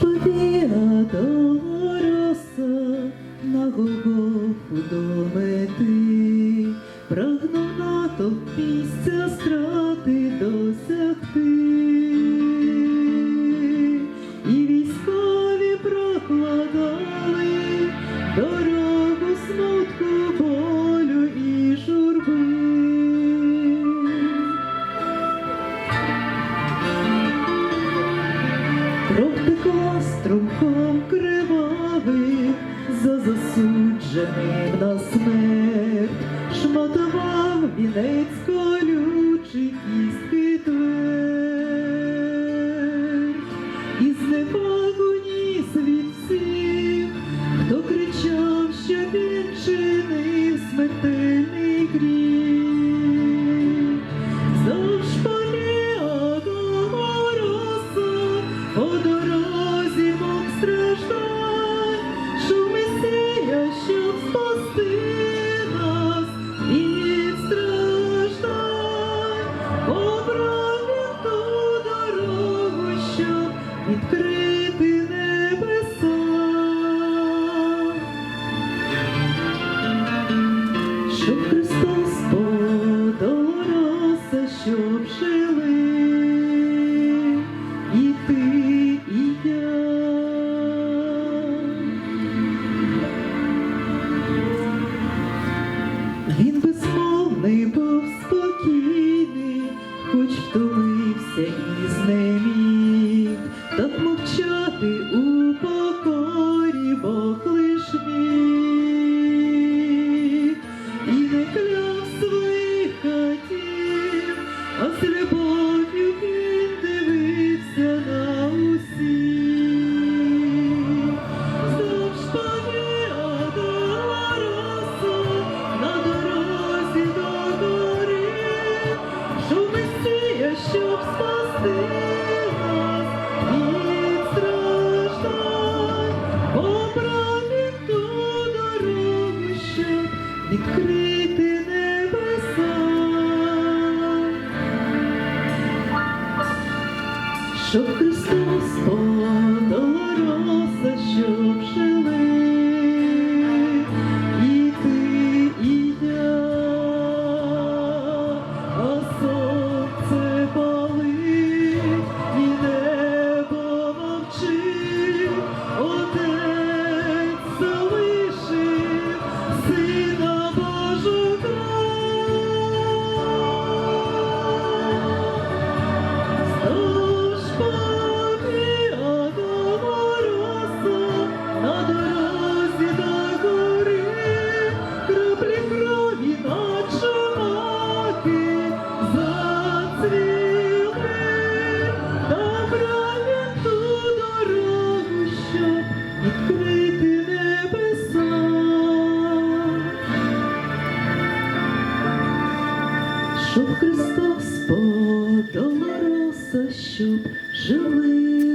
Вздовж побіга роса на Голгофу до мети, прагнув натовп місця страти досягти, кривавих, за засудженим на смерть, шматував вінець колючий твердь. І зневагу ніс хто кричав, що він чинив смертельний гріх. Щоб Христос подолося, щоб жили і ти, і я. Він безмовний був спокійний, хоч втомився і знеміг, так мовчати Щоб Христос жили.